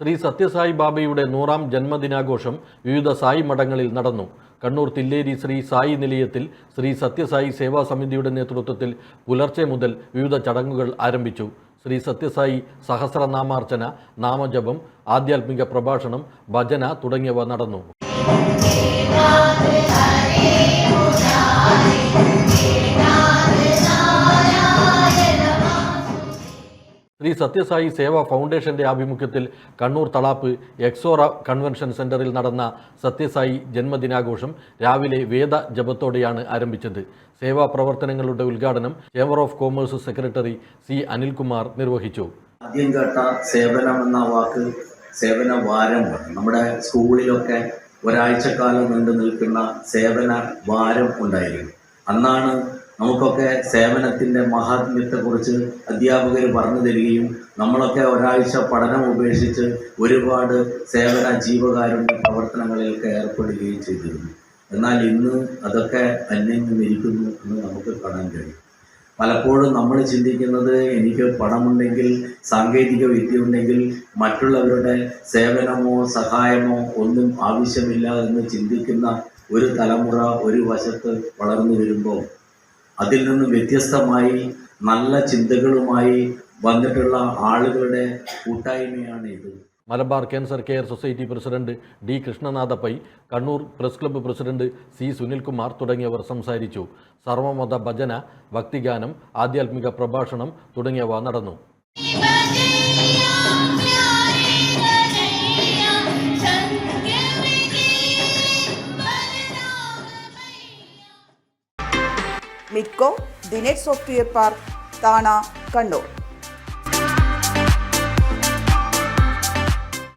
ശ്രീ സത്യസായി ബാബയുടെ നൂറാം ജന്മദിനാഘോഷം വിവിധ സായി മഠങ്ങളിൽ നടന്നു. കണ്ണൂർ തില്ലേരി ശ്രീ സായി നിലയത്തിൽ ശ്രീ സത്യസായി സേവാ സമിതിയുടെ നേതൃത്വത്തിൽ പുലർച്ചെ മുതൽ വിവിധ ചടങ്ങുകൾ ആരംഭിച്ചു. ശ്രീ സത്യസായി സഹസ്രനാമാർച്ചന നാമജപം ആധ്യാത്മിക പ്രഭാഷണം ഭജന തുടങ്ങിയവ നടന്നു. ശ്രീ സത്യസായി സേവാ ഫൗണ്ടേഷന്റെ ആഭിമുഖ്യത്തിൽ കണ്ണൂർ തളാപ്പ് എക്സോറ കൺവെൻഷൻ സെന്ററിൽ നടന്ന സത്യസായി ജന്മദിനാഘോഷം രാവിലെ വേദ ജപത്തോടെയാണ് ആരംഭിച്ചത്. സേവാ പ്രവർത്തനങ്ങളുടെ ഉദ്ഘാടനം chamber of commerce secretary C Anilkumar നിർവഹിച്ചു. ആദ്യം കേട്ട സേവനം എന്ന വാക്ക് സേവന വാരമാണ് നമ്മുടെ സ്കൂളിലൊക്കെ ഒരാഴ്ചക്കാലം നീണ്ടു നിൽക്കുന്ന സേവന വാരം ഉണ്ടായിരുന്നു. അന്നാണ് നമുക്കൊക്കെ സേവനത്തിന്റെ മഹാത്മ്യത്തെക്കുറിച്ച് അധ്യാപകർ പറഞ്ഞു തരികയും നമ്മളൊക്കെ ഒരാഴ്ച പഠനം ഉപേക്ഷിച്ച് ഒരുപാട് സേവന ജീവകാരുണ്യ പ്രവർത്തനങ്ങളിലൊക്കെ ഏർപ്പെടുകയും ചെയ്തിരുന്നു. എന്നാൽ ഇന്ന് അതൊക്കെ അന്യം ഇരിക്കുന്നു എന്ന് നമുക്ക് കാണാൻ കഴിയും. പലപ്പോഴും നമ്മൾ ചിന്തിക്കുന്നത് എനിക്ക് പണമുണ്ടെങ്കിൽ സാങ്കേതിക വിദ്യ ഉണ്ടെങ്കിൽ മറ്റുള്ളവരുടെ സേവനമോ സഹായമോ ഒന്നും ആവശ്യമില്ല എന്ന് ചിന്തിക്കുന്ന ഒരു തലമുറ ഒരു വശത്ത് വളർന്നു വരുമ്പോൾ അതിൽ നിന്ന് വ്യത്യസ്തമായി നല്ല ചിന്തകളുമായി വന്നിട്ടുള്ള ആളുകളുടെ കൂട്ടായ്മയാണ് ഇത്. Malabar cancer care society president D Krishnanathapai Kannur press club president C Sunilkumar തുടങ്ങിയവർ സംസാരിച്ചു. സർവമത ഭജന ഭക്തിഗാനം ആധ്യാത്മിക പ്രഭാഷണം തുടങ്ങിയവ നടന്നു. മിഡ്കോ the net software park Thana Kannur